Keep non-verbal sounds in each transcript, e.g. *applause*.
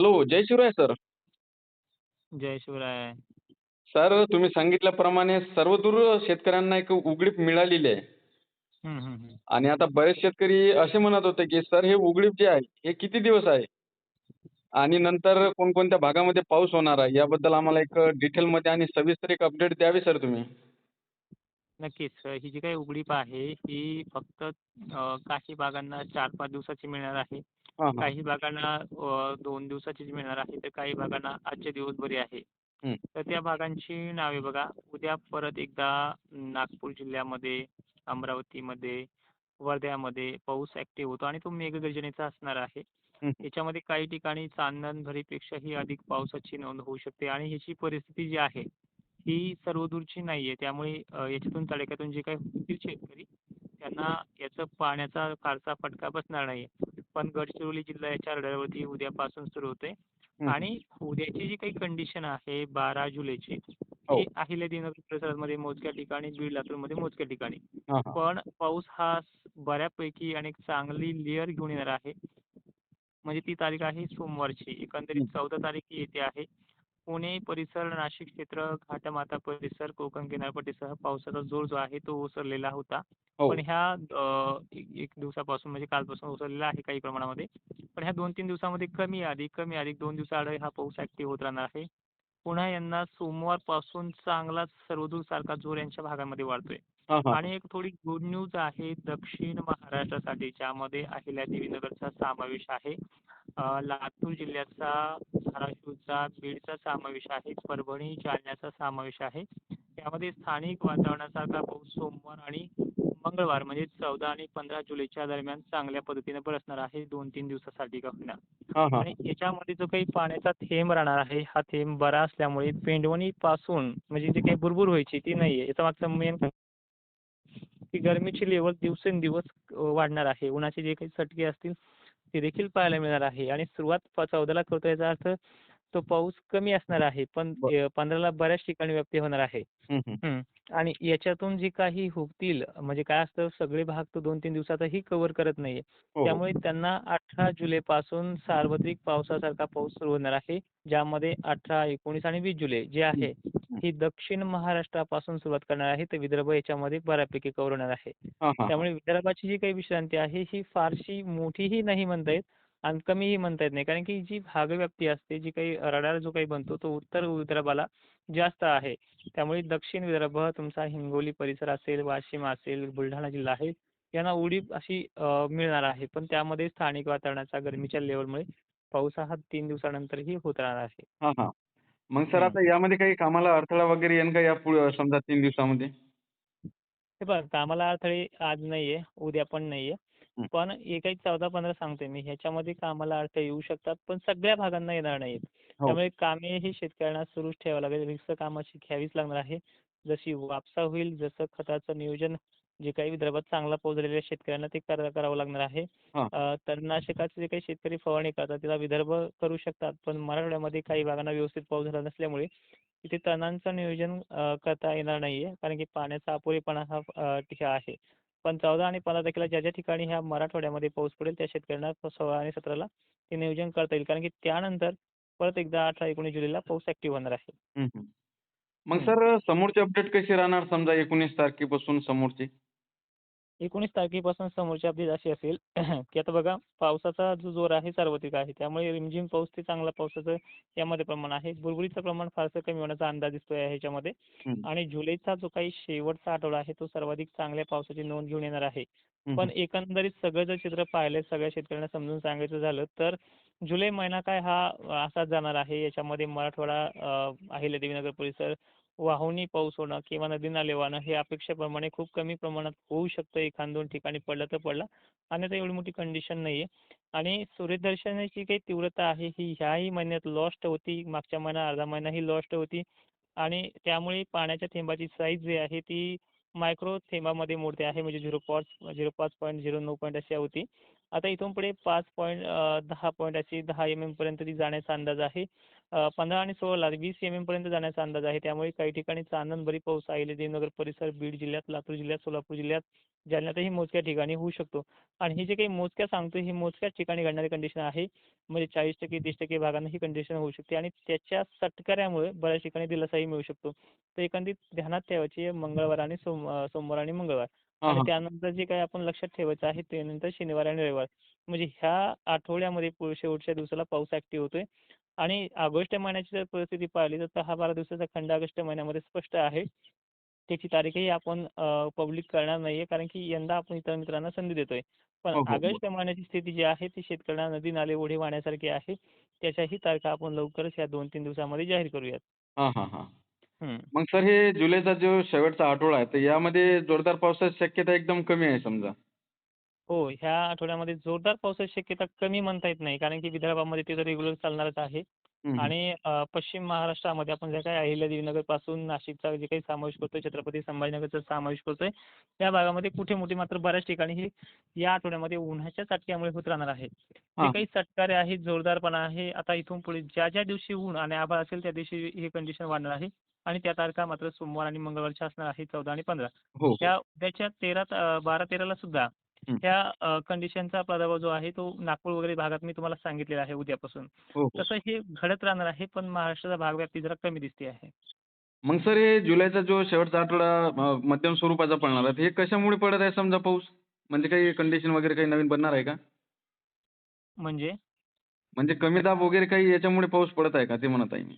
Hello जय Shivray sir जय Shivray. Sir तुम्ही सांगितल्याप्रमाणे सर्वदूर शेतकऱ्यांना एक उघडीप मिळालेली आहे. आणि आता बरेच शेतकरी असे म्हणत होते की सर हे उघडीप जे आहे हे किती दिवस आहे आणि नंतर कोणकोणत्या भागामध्ये पाऊस होणार आहे याबद्दल आम्हाला एक डिटेलमध्ये आणि सविस्तर एक अपडेट द्यावी सर तुम्ही नक्कीच. ही जी काही उघडीप आहे ही फक्त काही भागांना 4-5 दिवसाची मिळणार आहे. हां हां काही भागांना अ, 2 दिवसाचीच मिळणार आहे. तर काही भागांना आजच्या दिवसभरी आहे. हं. तर त्या भागांची नावे बघा. उद्या परत एकदा नागपूर जिल्ह्यामध्ये, अमरावतीमध्ये, वर्ध्यामध्ये पाऊस ॲक्टिव्ह होतो आणि तो मेघगर्जनेचा असणार आहे. हं. याच्यामध्ये काही ठिकाणी चांदणभरीपेक्षाही अधिक पावसाची नोंद होऊ शकते आणि ह्याची परिस्थिती जी आहे ही सर्वदूरची नाही आहे. त्यामुळे अ, याच्यातून तडाख्यातून जे काही होतील शेतकरी त्यांना याचा पाण्याचा फारसा फटका बसणार नाही. पण गडचिरोली जिल्हा याच्या रडारवरती उद्यापासून सुरू होतोय हं. आणि उद्याची जी काही कंडिशन आहे 12 जुलैची हो. ती अहिल्यानगर परिसरामध्ये मोजक्या ठिकाणी, बीड, लातूरमध्ये मोजक्या ठिकाणी. पण पाऊस हा बऱ्यापैकी आणि चांगली लेयर घेऊन येणार आहे. म्हणजे ती तारीख आहे सोमवारची. एकंदरीत. 14 तारीख येते आहे. पुणे परिसर, नाशिक क्षेत्र, घाटमाथा परिसर, कोकण किनारपट्टीसह पावसाचा जोर जो आहे तो ओसरलेला होता. हो पण ह्या एक दिवसापासून म्हणजे कालपासून ओसरलेला आहे काही प्रमाणामध्ये. पण ह्या 2-3 दिवसामध्ये कमी अधिक, कमी अधिक 2 दिवसाआड हा पाऊस ॲक्टिव्ह होत राहणार आहे. पुन्हा यांना सोमवारपासून चांगलाच सर्वदूर सारखा जोर यांच्या भागामध्ये वाढतोय. आणि एक थोडी गुड न्यूज आहे दक्षिण महाराष्ट्रासाठी ज्यामध्ये अहिल्यादेवीनगरचा समावेश आहे. लातूर जिल्ह्याचा, धाराशिवचा, बीडचा समावेश आहे. परभणी, जालन्याचा समावेश आहे. यामध्ये स्थानिक वातावरणासारखा पाऊस सोमवार आणि मंगळवार म्हणजे 14 आणि 15 जुलैच्या दरम्यान चांगल्या पद्धतीने बरसणार आहे 2-3 दिवसासाठी का आणि याच्यामध्ये जो काही पाण्याचा थेंब राहणार आहे हा थेंब बरा असल्यामुळे पेंडवणीपासून म्हणजे जी काही बुरबुर व्हायची ती नाहीये. याचा मागचं मेन की गरमीची लेव्हल दिवसेंदिवस वाढणार आहे. उन्हाचे जे काही चटके असतील ते देखील पाहायला मिळणार आहे आणि सुरुवात 14ला करतो याचा अर्थ तो पाऊस कमी असणार आहे. पण 15ला बऱ्याच ठिकाणी व्याप्ती होणार आहे. आणि याच्यातून जे काही होतील म्हणजे काय असतं सगळे भाग तो 2-3 दिवसातही कव्हर करत नाहीये. हो हो त्यामुळे त्यांना 18 जुलैपासून सार्वत्रिक पावसासारखा पाऊस सुरू होणार आहे. ज्यामध्ये 18, 19 आणि 20 जुलै जे आहे हं. दक्षिण महाराष्ट्रापासून सुरुवात करणार आहे. तर विदर्भ याच्यामध्ये बऱ्यापैकी कव्हर होणार आहे. त्यामुळे विदर्भाची जी काही विश्रांती आहे ही फारशी मोठीही नाही म्हणता येत आणि कमीही म्हणता येत नाही. कारण की जी भागव्याप्ती असते, जी काही रडार जो काही बनतो तो उत्तर विदर्भाला जास्त आहे. त्यामुळे दक्षिण विदर्भ तुमचा हिंगोली परिसर असेल, वाशिम असेल, बुलढाणा जिल्हा आहे यांना उडीप अशी मिळणार आहे. पण त्यामध्ये स्थानिक वातावरणाचा गरमीच्या लेव्हलमुळे पाऊस हा 3 दिवसानंतरही होत राहणार आहे. मग सर. आता यामध्ये काही कामाला अडथळा वगैरे येईल का या पुढे समजा 3 दिवसामध्ये हे बघा कामाला अडथळे आज नाहीये, उद्या पण नाहीये. पण हे काही 14-15 सांगतोय मी ह्याच्यामध्ये कामाला अडथळे येऊ शकतात. पण सगळ्या भागांना येणार नाहीत. हो त्यामुळे कामे ही शेतकऱ्यांना सुरूच ठेवावी लागेल. रिक्त कामाची घ्यावीच लागणार आहे. जशी वापसा होईल, जसं खताचं नियोजन जे काही विदर्भात चांगला पाऊस झालेल्या शेतकऱ्यांना ते करा करावं लागणार आहे. तणनाशकाचे जे काही शेतकरी फवारणी करतात त्याला विदर्भ करू शकतात. पण मराठवाड्यामध्ये काही भागांना व्यवस्थित पाऊस झाला नसल्यामुळे तिथे तणांचं नियोजन करता येणार नाहीये. कारण की पाण्याचा अपुरेपणा हा आहे. पण 14 आणि 15 तारखेला ज्या ज्या ठिकाणी ह्या मराठवाड्यामध्ये पाऊस पडेल त्या शेतकऱ्यांना 16 आणि 17ला ते नियोजन करता येईल. कारण की त्यानंतर परत एकदा 18-19 जुलैला पाऊस ॲक्टिव्ह होणार आहे. मग. सर समोरची अपडेट कशी राहणार समजा 19 तारखेपासून समोरची 19 तारखेपासून समोरची अपडेट अशी असेल *clears throat* की आता बघा पावसाचा जो जोर आहे सार्वत्रिक आहे. त्यामुळे रिमझिम पाऊस ते चांगला पावसाचं यामध्ये प्रमाण आहे. बुरबुरीचं प्रमाण फारसं कमी होण्याचा अंदाज दिसतोय ह्याच्यामध्ये. आणि जुलैचा जो काही शेवटचा आठवडा आहे तो सर्वाधिक चांगल्या पावसाची नोंद घेऊन येणार आहे. पण. एकंदरीत सगळं जर चित्र पाहिलं सगळ्या शेतकऱ्यांना समजून सांगायचं झालं तर जुलै महिना काय हा असाच जाणार आहे. याच्यामध्ये मराठवाडा अहिल्यादेवीनगर परिसर वाहुनी पाऊस होणं किंवा नदी नाले वाहणं हे अपेक्षेप्रमाणे खूप कमी प्रमाणात होऊ शकतं. एखाद दोन ठिकाणी पडलं तर पडलं. अन्यथा एवढी मोठी कंडिशन नाहीये. आणि सूर्यदर्शनाची काही तीव्रता आहे ही ह्याही महिन्यात लॉस्ट होती. मागच्या महिना अर्धा महिना ही लॉस्ट होती आणि त्यामुळे पाण्याच्या थेंबाची साईज जी आहे ती मायक्रो थेंबामध्ये मोडते आहे. म्हणजे 0 पॉट्स 0.5 पॉइंट 0.9 पॉइंट अशी होती. आता इथून पुढे पाच पॉईंट दहा पॉईंट अशी दहा एम एम पर्यंत ती जाण्याचा अंदाज आहे. पंधरा आणि सोळाला वीस एम एम पर्यंत जाण्याचा अंदाज आहे. त्यामुळे काही ठिकाणी चांदणबरी पाऊस आहे. देवनगर परिसर बीड जिल्ह्यात लातूर जिल्ह्यात सोलापूर जिल्ह्यात जालन्यातही मोजक्या ठिकाणी होऊ शकतो. आणि ही जे काही मोजक्या सांगतो ही मोजक्याच ठिकाणी घडणारी कंडिशन आहे. म्हणजे चाळीस टक्के तीस टक्के भागांना ही कंडिशन होऊ शकते. आणि त्याच्या सटकऱ्यामुळे बऱ्याच ठिकाणी दिलासाही मिळू शकतो. तर एकंदरीत ध्यानात ठेवायची मंगळवार आणि सोमवार. सोम सोमवार आणि मंगळवार. आणि त्यानंतर जे काही आपण लक्षात ठेवायचं आहे ते नंतर शनिवार आणि रविवार. म्हणजे ह्या आठवड्यामध्ये शेवटच्या दिवसाला पाऊस ऍक्टिव्ह होतोय. आणि ऑगस्ट महिन्याची जर परिस्थिती पाहिली तर दहा बारा दिवसाचा खंड ऑगस्ट महिन्यामध्ये स्पष्ट आहे. त्याची तारीखही आपण पब्लिक करणार नाहीये कारण की यंदा आपण इतर मित्रांना संधी देतोय. पण हो, हो, हो. ऑगस्ट महिन्याची स्थिती जी आहे ती शेतकऱ्यांना नदी नाले ओढे वाहण्यासारखी आहे. त्याच्याही तारखा आपण लवकरच या दोन तीन दिवसामध्ये जाहीर करूयात. हा हा हा. मग सर हे जुलैचा जो शेवटचा आठवडा आहे तर यामध्ये जोरदार पावसाची शक्यता एकदम कमी आहे समजा. हो ह्या आठवड्यामध्ये जोरदार पावसाची शक्यता कमी म्हणता येत नाही कारण की विदर्भामध्ये ते तर रेग्युलर चालणारच आहे. हम्म, हम्म. आणि अ, पश्चिम महाराष्ट्रामध्ये आपण जे काही अहिल्यादेवीनगरपासून नाशिकचा जे काही समावेश करतोय छत्रपती संभाजीनगरचा समावेश करतोय त्या भागामध्ये कुठे मोठी मात्र बऱ्याच ठिकाणी ही या आठवड्यामध्ये उन्हाच्या चटक्यामुळे होत राहणार आहे. हा. जे काही चटकारे आहेत जोरदारपणा आहे आता इथून पुढे ज्या ज्या दिवशी ऊन आणि आभाळ असेल त्या दिवशी ही कंडिशन वाढणार आहे. आणि त्या तारखा मात्र सोमवार आणि मंगळवारच्या असणार आहे चौदा आणि पंधरा. हो हो. त्या उद्याच्या तेरा त- बारा तेराला सुद्धा हं. त्या कंडिशनचा प्रादुर्भाव जो आहे तो नागपूर वगैरे भागात मी तुम्हाला सांगितलेला आहे उद्यापासून. हो हो. तसं हे घडत राहणार आहे पण महाराष्ट्राचा भागव्याप्ती जरा कमी दिसते आहे. मग सर हे जुलैचा जो शेवटचा आठवडा अ, मध्यम स्वरूपाचा पडणार आहे हे कशामुळे पडत आहे समजा पाऊस? म्हणजे काही कंडिशन वगैरे काही नवीन बनणार आहे का? म्हणजे? म्हणजे कमी दाब वगैरे काही याच्यामुळे पाऊस पडत आहे का ते म्हणत आहे मी.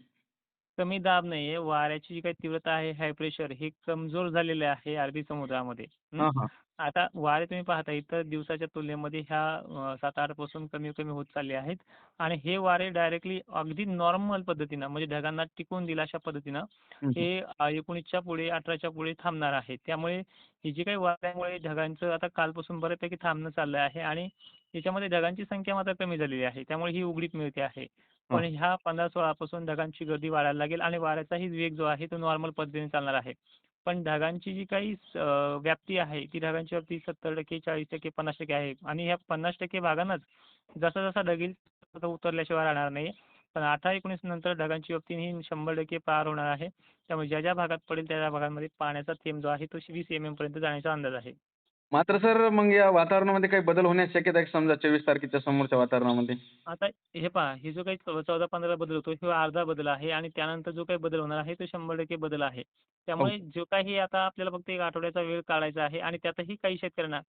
कमी दाब नाहीये. वाऱ्याची जी काही तीव्रता आहे हाय प्रेशर हे कमजोर झालेले आहे अरबी समुद्रामध्ये. हं? हा हा. आता वारे तुम्ही पाहता इतर दिवसाच्या तुलनेमध्ये ह्या अ, सात आठपासून कमी कमी होत चालले आहेत. आणि हे वारे डायरेक्टली अगदी नॉर्मल पद्धतीनं म्हणजे ढगांना टिकून दिला अशा पद्धतीनं हम्म, हम्म. हे अ, एकोणीसच्या पुढे अठराच्या पुढे थांबणार आहे. त्यामुळे ही जी काही वाऱ्यामुळे ढगांचं आता कालपासून बऱ्यापैकी थांबणं चाललं आहे आणि याच्यामध्ये ढगांची संख्या मात्र कमी झालेली आहे. त्यामुळे ही उघडीप मिळते आहे. पण ह्या पंधरा सोळापासून ढगांची गर्दी वाढायला लागेल आणि वाऱ्याचाही वेग जो आहे तो नॉर्मल पद्धतीने चालणार आहे. पण ढगांची जी काही व्याप्ती आहे ती ढगांची व्याप्ती सत्तर टक्के चाळीस टक्के पन्नास टक्के आहे आणि ह्या पन्नास टक्के भागांनाच जसा जसा ढगेल तसा उतरल्याशिवाय राहणार नाही पण अठरा एकोणीस नंतर ढगांची व्याप्ती ही शंभर टक्के पार होणार आहे. त्यामुळे ज्या ज्या भागात पडेल त्या त्या भागांमध्ये पाण्याचा थेंब जो आहे तो वीस एम एम पर्यंत जाण्याचा अंदाज आहे. मात्र सर मग या वातावरणामध्ये काही बदल होण्याची शक्यता आहे का? समजा चोवीस तारखेच्या समोरच्या वातावरणामध्ये? आता हे पहा हे जो काही चौदा पंधरा बदल होतो हे अर्धा बदल आहे आणि त्यानंतर जो काही बदल होणार आहे तो शंभर टक्के बदल आहे. त्यामुळे जो काही आता आपल्याला फक्त एक आठवड्याचा वेळ काढायचा आहे आणि त्यातही काही शेतकऱ्यांना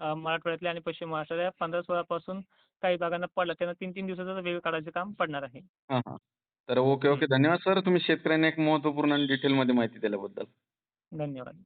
अं, मराठवाड्यातल्या आणि पश्चिम महाराष्ट्रातल्या पंधरा सोळा पासून काही भागांना पडला त्यांना तीन तीन दिवसाचा वेळ काढायचं काम पडणार आहे. हा हा. तर ओके ओके. धन्यवाद सर. तुम्ही शेतकऱ्यांना एक महत्त्वपूर्ण आणि डिटेलमध्ये माहिती दिल्याबद्दल. धन्यवाद.